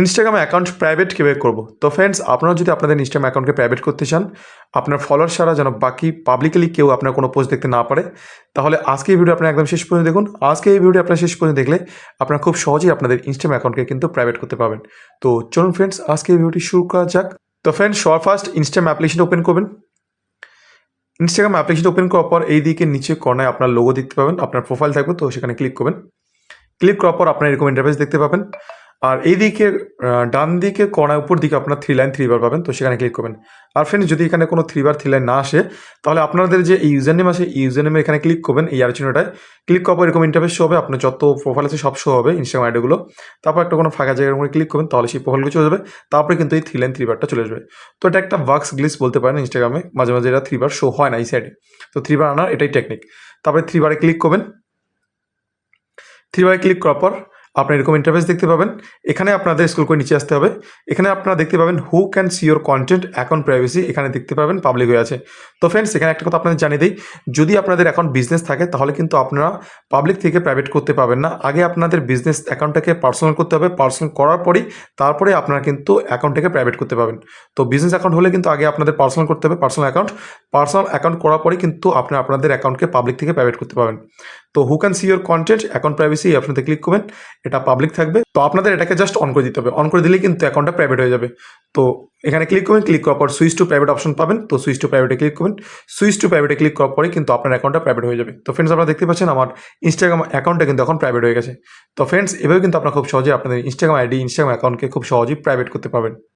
Instagram account private কীভাবে করব। তো ফ্রেন্ডস আপনারা যদি আপনাদের ইনস্টাগ্রাম অ্যাকাউন্টকে প্রাইভেট করতে চান, আপনার ফলোয়ার ছাড়া যেন বাকি পাবলিকলি কেউ আপনার কোনো পোস্ট দেখতে না পারে, তাহলে আজকে এই ভিডিও আপনার একদম শেষ পর্যন্ত দেখুন। আজকে এই ভিডিও আপনার শেষ পর্যন্ত দেখলে আপনারা খুব সহজেই আপনাদের ইনস্টাগ্রাম অ্যাকাউন্টকে কিন্তু প্রাইভেট করতে পারবেন। তো চলুন ফ্রেন্ডস আজকে এই ভিডিওটি শুরু করা যাক। তো ফ্রেন্ডস সবার ফার্স্ট ইনস্টাগ্রাম অ্যাপ্লিকেশন ওপেন করবেন। ইনস্টাগ্রাম অ্যাপ্লিকেশন ওপেন করার পর এই দিকে নিচে কর্নায় আপনার লোগো দেখতে পাবেন, আপনার প্রোফাইল থাকবে, তো সেখানে ক্লিক করবেন। ক্লিক করার পর আপনার এরকম ইন্টারফেস দেখতে পাবেন। আর এই দিকে ডান দিকে কর্নার উপর দিকে আপনার থ্রি লাইন থ্রি বার পাবেন, তো সেখানে ক্লিক করবেন। আর ফ্রেন্ড যদি এখানে কোনো থ্রি বার থ্রি লাইন না আসে, তাহলে আপনাদের যে ইউজার নেম আছে ইউজার নেমে এখানে ক্লিক করবেন, এই আলোচনাটায়। ক্লিক করার পর এরকম ইন্টারফেস শো হবে, আপনার যত প্রোফাইল আছে সব শো হবে ইনস্টাগ্রাম আইডিগুলো তারপর একটা কোনো ফাঁকা জায়গার উপরে ক্লিক করবেন, তাহলে সেই প্রোফাইলগুলো চলে যাবে। তারপরে কিন্তু এই থ্রি লাইন থ্রি বারটা চলে আসবে। তো এটা একটা ওয়ার্কস গ্লিস বলতে পারেন ইনস্টাগ্রামে মাঝে মাঝে এটা থ্রি বার শো হয় না এই সাইডে তো থ্রি বার আনার এটাই টেকনিক তারপরে থ্রি বারে ক্লিক করবেন। থ্রি বারে ক্লিক করার পর আপনি এরকম ইন্টারফেস দেখতে পাবেন। এখানে আপনাদের স্কুল করে নিচে আসতে হবে। এখানে আপনারা দেখতে পাবেন who can see your content account privacy এখানে দেখতে পাবেন পাবলিক হয়ে আছে। তো ফ্রেন্ডস এখানে একটা কথা আপনাদের জানিয়ে দিই। যদি আপনাদের অ্যাকাউন্ট বিজনেস থাকে, তাহলে কিন্তু আপনারা পাবলিক থেকে প্রাইভেট করতে পারবেন না। আগে আপনাদের বিজনেস অ্যাকাউন্টটাকে পার্সোনাল করতে হবে। পার্সোনাল করার পরেই তারপরে আপনারা কিন্তু অ্যাকাউন্টটাকে প্রাইভেট করতে পারবেন। তো বিজনেস অ্যাকাউন্ট হলে কিন্তু আগে আপনাদের পার্সোনাল করতে হবে। পার্সোনাল অ্যাকাউন্ট পার্সোনাল অ্যাকাউন্ট করার পরে কিন্তু আপনি আপনাদের অ্যাকাউন্টকে পাবলিক থেকে প্রাইভেট করতে পারবেন। তো who can see your content account privacy এই অপশনতে ক্লিক করবেন, এটা পাবলিক থাকবে। তো আপনাদের এটাকে জাস্ট অন করে দিতে হবে। অন করে দিলেই কিন্তু অ্যাকাউন্টটা প্রাইভেট হয়ে যাবে। তো এখানে ক্লিক করবেন ক্লিক করার পর সুইচ টু প্রাইভেট অপশন পাবেন। তো সুইচ টু প্রাইভেটে ক্লিক করবেন। সুইচ টু প্রাইভেটে ক্লিক করার পরে কিন্তু আপনার অ্যাকাউন্টটা প্রাইভেট হয়ে যাবে। তো ফ্রেন্ডস আপনারা দেখতে পাচ্ছেন আমার ইনস্টাগ্রাম অ্যাকাউন্টটা কিন্তু এখন প্রাইভেট হয়ে গেছে। তো ফ্রেন্ডস এভাবে কিন্তু আপনারা খুব সহজেই আপনাদের ইনস্টাগ্রাম আইডি ইনস্টাগ্রাম অ্যাকাউন্টকে খুব সহজেই প্রাইভেট করতে পারবেন।